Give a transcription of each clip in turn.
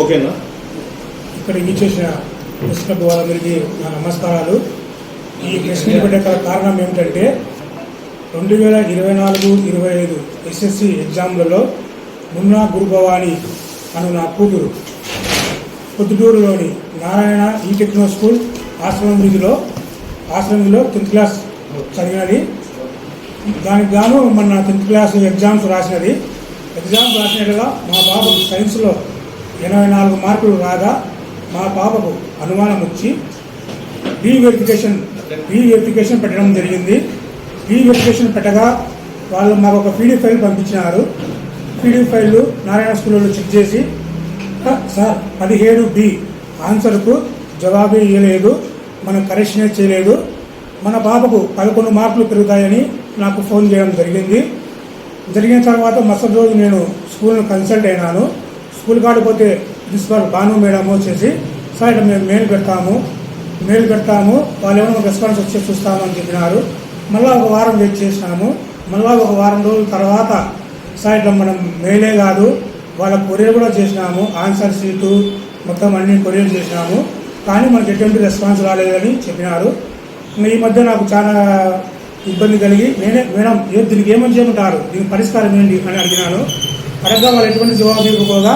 ఓకేనా? ఇక్కడ ఇచ్చేసిన ప్రెస్ క్లబ్ వాళ్ళందరికీ నా నమస్కారాలు. ఈ ప్రశ్న పెట్టే గల కారణం ఏమిటంటే రెండు వేల ఇరవై నాలుగు ఇరవై ఐదు ఎస్ఎస్సి ఎగ్జామ్లలో మున్నా గురుభవాని అను నా కూతురు పొద్దుటూరులోని నారాయణ ఈ టెక్నో స్కూల్ ఆశ్రమం వీధిలో ఆశ్రమం టెన్త్ క్లాస్ చదివినది. దానికి గాను మన టెన్త్ క్లాస్ ఎగ్జామ్స్ రాసినది. ఎగ్జామ్స్ రాసినట్టుగా మా బాబు సైన్స్లో ఎనభై నాలుగు మార్కులు రాగా మా పాపకు అనుమానం వచ్చి రీవెరిఫికేషన్ రీవెరిఫికేషన్ పెట్టడం జరిగింది. రీవెరిఫికేషన్ పెట్టగా వాళ్ళు మాకు ఒక పీడీ ఫైల్ పంపించినారు. పీడీ ఫైల్ నారాయణ స్కూల్లో చెక్ చేసి సార్ పదిహేడు బి. ఆన్సర్కు జవాబు ఇవ్వలేదు మనం కరెక్షనే చేయలేదు. మన పాపకు పదకొండు మార్కులు పెరుగుతాయని నాకు ఫోన్ చేయడం జరిగింది. జరిగిన తర్వాత మరుసటి రోజు నేను స్కూల్ను కన్సల్ట్ అయినాను. స్కూల్ కాడిపోతే ప్రిన్సిపాల్ భాను మేడం వచ్చేసి సార్ ఇట్లా మేము మెయిల్ పెడతాము మెయిల్ పెడతాము వాళ్ళు ఏమైనా రెస్పాన్స్ వచ్చి చూస్తామని చెప్పినారు. మళ్ళీ ఒక వారం వెయిట్ చేసినాము. మళ్ళీ ఒక వారం రోజుల తర్వాత సార్ ఇట్లా మనం మెయిలే కాదు వాళ్ళ కొరియర్ కూడా చేసినాము ఆన్సర్ షీటు మొత్తం అన్ని కొరియర్ చేసినాము కానీ మనకి ఎటువంటి రెస్పాన్స్ రాలేదని చెప్పినారు. ఈ మధ్య నాకు చాలా ఇబ్బంది కలిగి నేనే మేడం దీనికి ఏమని చేయమంటారు? దీనికి పరిష్కారం ఏంటి? అని అడిగినాను. అడగగా వాళ్ళు ఎటువంటి జవాబు ఇవ్వకపోగా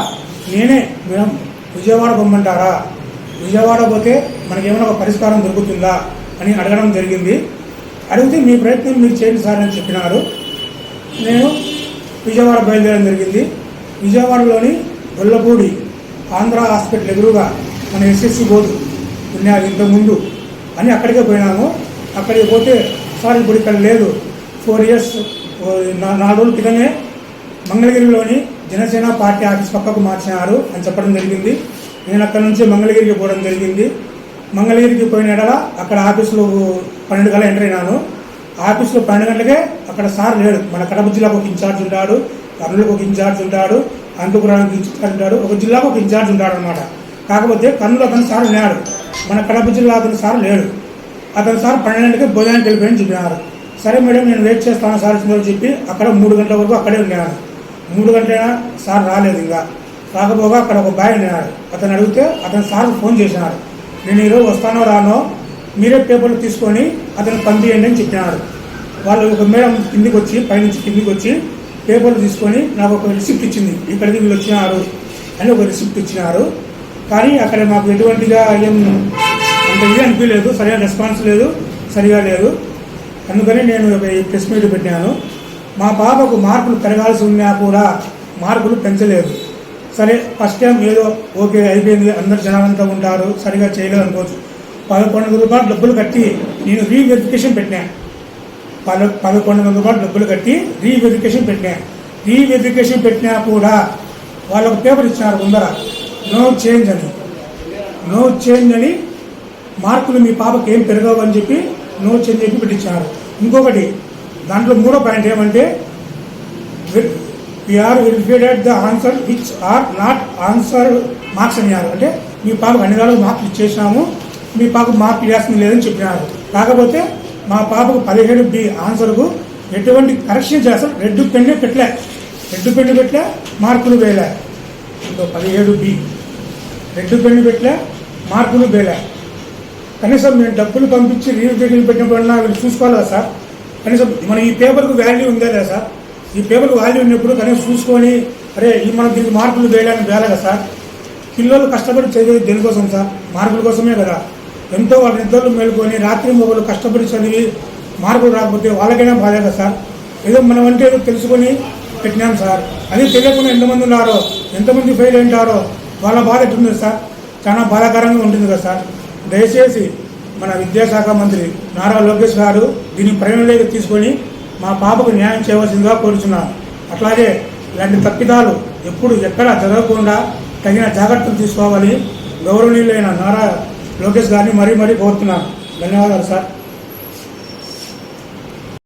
నేనే మేడం విజయవాడ పొమ్మంటారా? విజయవాడ పోతే మనకేమైనా ఏమైనా ఒక పరిష్కారం దొరుకుతుందా అని అడగడం జరిగింది. అడిగితే మీ ప్రయత్నం మీరు చేయండి సార్ అని చెప్పినారు. నేను విజయవాడ బయలుదేరడం జరిగింది. విజయవాడలోని గొల్లపూడి ఆంధ్ర హాస్పిటల్ ఎదురుగా మన ఎస్ఎస్సి బోర్డు ఉన్నది ఇంతకుముందు అని అక్కడికే పోయినాము. అక్కడికి పోతే సార్ ఇప్పుడు ఇక్కడ లేదు. ఫోర్ ఇయర్స్ నాలుగు రోజుల క్రితమే మంగళగిరిలోని జనసేన పార్టీ ఆఫీస్ పక్కకు మార్చినారు అని చెప్పడం జరిగింది. నేను అక్కడ నుంచి మంగళగిరికి పోవడం జరిగింది. మంగళగిరికి పోయిన ఎడల అక్కడ ఆఫీసులో పన్నెండు గల ఎంటర్ అయినాను. ఆఫీసులో పన్నెండు గంటలకే అక్కడ సార్ లేడు మన కడప జిల్లాకు ఒక ఇన్ఛార్జ్ ఉంటాడు కర్నూలుకు ఒక ఇన్ఛార్జ్ ఉంటాడు అనంతపురానికి ఇన్ఛార్జ్ ఉంటాడు ఒక జిల్లాకు ఒక ఇన్ఛార్జ్ ఉంటాడు అనమాట కాకపోతే కర్నూలు అతను సార్ ఉన్నాడు మన కడప జిల్లా అతని సార్ లేడు. అతను సార్ పన్నెండుకి భోజనానికి వెళ్ళిపోయని చెప్పినారు. సరే మేడం నేను వెయిట్ చేస్తాను సార్ చెప్పి అక్కడ మూడు గంటల వరకు అక్కడే ఉన్నాను మూడు గంటలైనా సార్ రాలేదు ఇంకా. రాకపోగా అక్కడ ఒక బాయ్ ఉన్నాడు అతను అడిగితే అతను సార్ ఫోన్ చేసినాడు. నేను ఈరోజు వస్తానో రానో మీరే పేపర్లు తీసుకొని అతను పంపియండి అని చెప్పినాడు. వాళ్ళు ఒక మేడం కిందికి వచ్చి పైనుంచి కిందికి వచ్చి పేపర్లు తీసుకొని నాకు ఒక రిసిప్ట్ ఇచ్చింది. ఇక్కడికి వీళ్ళు వచ్చినారు అని ఒక రిసిప్ట్ ఇచ్చినారు. కానీ అక్కడ మాకు ఎటువంటిగా ఏం అంత ఇది అనిపించలేదు. సరైన రెస్పాన్స్ లేదు. సరిగా లేదు. అందుకని నేను ఒక ఈ ప్రెస్ మీట్ పెట్టాను మా పాపకు మార్కులు పెరగాల్సి ఉన్నా కూడా మార్కులు పెంచలేదు. సరే ఫస్ట్ టైం ఏదో ఓకే అయిపోయింది అందరు జనాలంతా ఉంటారు సరిగా చేయలేదు అనుకోవచ్చు. పదకొండు వందల రూపాయలు డబ్బులు కట్టి నేను రీవెరిఫికేషన్ పెట్టినా. పద పదకొండు వందల రూపాయలు డబ్బులు కట్టి రీవెరిఫికేషన్ పెట్టినా. రీవెరిఫికేషన్ పెట్టినా కూడా వాళ్ళకు పేపర్ ఇచ్చినారు ముందర. నో చేంజ్ అని. నో చేంజ్ అని మార్కులు మీ పాపకి ఏం పెరగవు అని చెప్పి నో చేంజ్ చెప్పి పెట్టించారు ఇంకొకటి దాంట్లో మూడో పాయింట్ ఏమంటే we are verified the answer which are not answer marks అన్నారు. అంటే మీ పాపకు అన్ని రోజులు మార్కులు ఇచ్చేసినాము మీ పాపకు మార్పు ఇవ్వాల్సింది లేదని చెప్పినారు. కాకపోతే మా పాపకు పదిహేడు బి ఆన్సర్కు ఎటువంటి కరెక్షన్ చేస్తాం రెడ్ పెన్ను పెట్టలే. రెడ్ పెన్ను పెట్టలే మార్కులు వేయలే. ఇంకో పదిహేడు బి. రెడ్ పెన్ను పెట్టలే మార్కులు వేయలే. కనీసం మేము డబ్బులు పంపించి రీవిజన్ పెట్టినప్పుడు వీళ్ళు చూసుకోవాలా సార్? కనీసం మన ఈ పేపర్కు వాల్యూ ఉందా లేదా సార్? ఈ పేపర్కు వాల్యూ ఉన్నప్పుడు కనీసం చూసుకొని అరే ఈ మనం దీనికి మార్కులు వేయడానికి వేయాలి కదా సార్? పిల్లలు కష్టపడి చదివేది దేనికోసం సార్? మార్కుల కోసమే కదా. ఎంతో వాళ్ళ నిద్రలు మేలుకొని రాత్రి మొగలు కష్టపడి చదివి మార్కులు రాకపోతే వాళ్ళకైనా బాధ కదా సార్? ఏదో మనం అంటే ఏదో తెలుసుకొని పెట్టినాం సార్. అది తెలియకుండా ఎంతమంది ఉన్నారో ఎంతమంది ఫెయిల్ అయింటారో వాళ్ళ బాధ ఎట్టుంది సార్? చాలా బాధాకరంగా ఉంటుంది కదా సార్. దయచేసి మన విద్యాశాఖ మంత్రి నారా లోకేష్ గారు దీన్ని పరిగణలోకి తీసుకొని మా పాపకు న్యాయం చేయవలసిందిగా కోరుచున్నాను అట్లాగే ఇలాంటి తప్పిదాలు ఎప్పుడు ఎక్కడ జరగకుండా తగిన జాగ్రత్తలు తీసుకోవాలి. గౌరవనీయులైన నారా లోకేష్ గారిని మరీ మరీ కోరుతున్నాను. ధన్యవాదాలు సార్.